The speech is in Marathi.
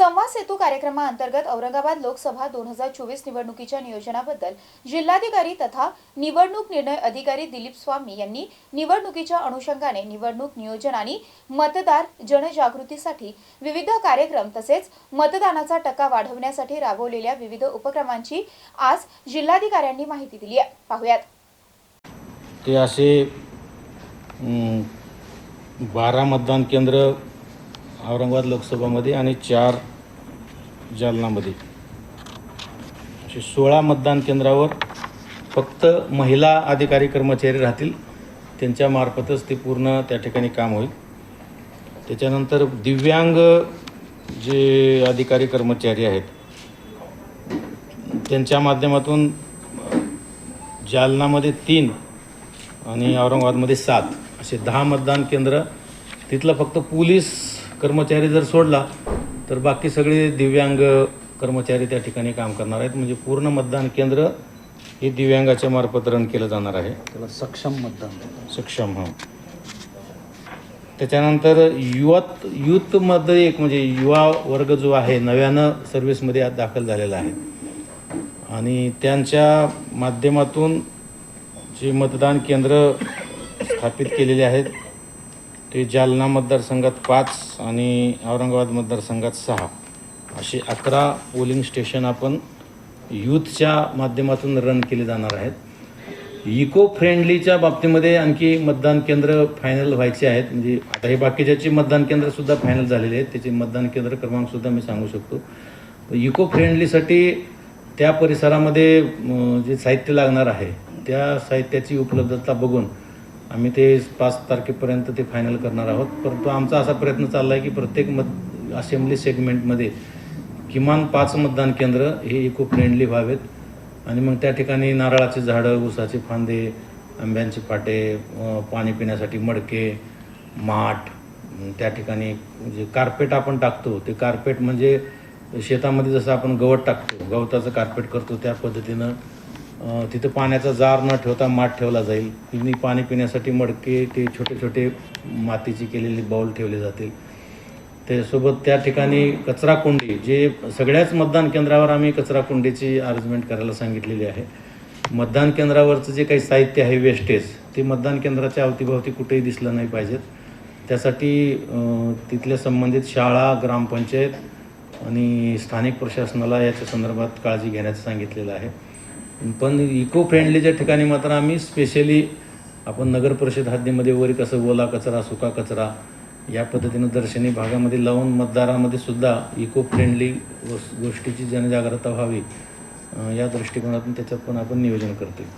संवाद सेतू कार्यक्रमाअंतर्गत औरंगाबाद लोकसभा दोन हजार चोवीस निवडणुकीच्या नियोजनाबद्दल जिल्हाधिकारी तथा निवडणूक निर्णय अधिकारी दिलीप स्वामी यांनी निवडणुकीच्या अनुषंगाने निवडणूक नियोजन आणि मतदार जनजागृतीसाठी विविध कार्यक्रम तसेच मतदानाचा टक्का वाढवण्यासाठी राबवलेल्या विविध उपक्रमांची आज जिल्हाधिकाऱ्यांनी माहिती दिली आहे. पाहुयात. ते असे बारा मतदान केंद्र औरंगाबाद लोकसभामध्ये आणि चार जालनामध्ये. असे सोळा मतदान केंद्रावर फक्त महिला अधिकारी कर्मचारी राहतील त्यांच्यामार्फतच ते पूर्ण त्या ठिकाणी काम होईल. त्याच्यानंतर दिव्यांग जे अधिकारी कर्मचारी आहेत त्यांच्या माध्यमातून जालनामध्ये तीन आणि औरंगाबादमध्ये सात असे दहा मतदान केंद्र. तिथलं फक्त पोलीस कर्मचारी जर सोडला तर बाकी सगळे दिव्यांग कर्मचारी त्या ठिकाणी काम करणार आहेत. म्हणजे पूर्ण मतदान केंद्र हे दिव्यांगाच्या मार्फत रन केलं जाणार आहे. त्याला सक्षम मतदान सक्षम हा. त्याच्यानंतर युवत यूथमध्ये एक म्हणजे युवा वर्ग जो आहे नव्यानं सर्व्हिसमध्ये आज दाखल झालेला आहे. आणि त्यांच्या माध्यमातून जे मतदान केंद्र स्थापित केलेले आहेत ते जालना मतदारसंघात पाच आणि औरंगाबाद मतदारसंघात सहा. असे अकरा पोलिंग स्टेशन आपण यूथच्या माध्यमातून रन केले जाणार आहेत. इको फ्रेंडलीच्या बाबतीमध्ये आणखी मतदान केंद्र फायनल व्हायचे आहेत. म्हणजे आता हे बाकीच्याचे मतदान केंद्रसुद्धा फायनल झालेले आहेत. त्याचे मतदान केंद्र क्रमांकसुद्धा मी सांगू शकतो. इको फ्रेंडलीसाठी त्या परिसरामध्ये जे साहित्य लागणार आहे त्या साहित्याची उपलब्धता बघून आम्ही ते पाच तारखेपर्यंत ते फायनल करणार आहोत. परंतु आमचा असा प्रयत्न चालला आहे की प्रत्येक मत असेंब्ली सेगमेंटमध्ये किमान पाच मतदान केंद्र हे इको फ्रेंडली व्हावेत. आणि मग त्या ठिकाणी नारळाची झाडं ऊसाचे फांदे आंब्यांचे फाटे पाणी पिण्यासाठी मडके माठ त्या ठिकाणी जे कार्पेट आपण टाकतो ते कार्पेट म्हणजे शेतामध्ये जसं आपण गवत टाकतो गवताचं कार्पेट करतो त्या पद्धतीनं तिथं पाण्याचा जार न ठेवता माठ ठेवला जाईल. तिने पाणी पिण्यासाठी मडके ते छोटे छोटे मातीची केलेली बाऊल ठेवले जातील. त्यासोबत त्या ठिकाणी कचरा कुंडी जे सगळ्याच मतदान केंद्रावर आम्ही कचरा कुंडीची अरेंजमेंट करायला सांगितलेली आहे. मतदान केंद्रावरचं जे काही साहित्य आहे वेस्टेज ते मतदान केंद्राच्या अवतीभोवती कुठेही दिसलं नाही पाहिजेत. त्यासाठी तिथल्या संबंधित शाळा ग्रामपंचायत आणि स्थानिक प्रशासनाला याच्या संदर्भात काळजी घेण्याचं सांगितलेलं आहे. पण इको फ्रेंडलीच्या ठिकाणी मात्र आम्ही स्पेशली आपण नगर परिषद हद्दीमध्ये वगैरे कसं ओला कचरा सुका कचरा या पद्धतीनं दर्शनी भागामध्ये लावून मतदारामध्ये सुद्धा इको फ्रेंडली गोष्टीची जनजागृता व्हावी या दृष्टिकोनातून त्याच्यात पण आपण नियोजन करतोय.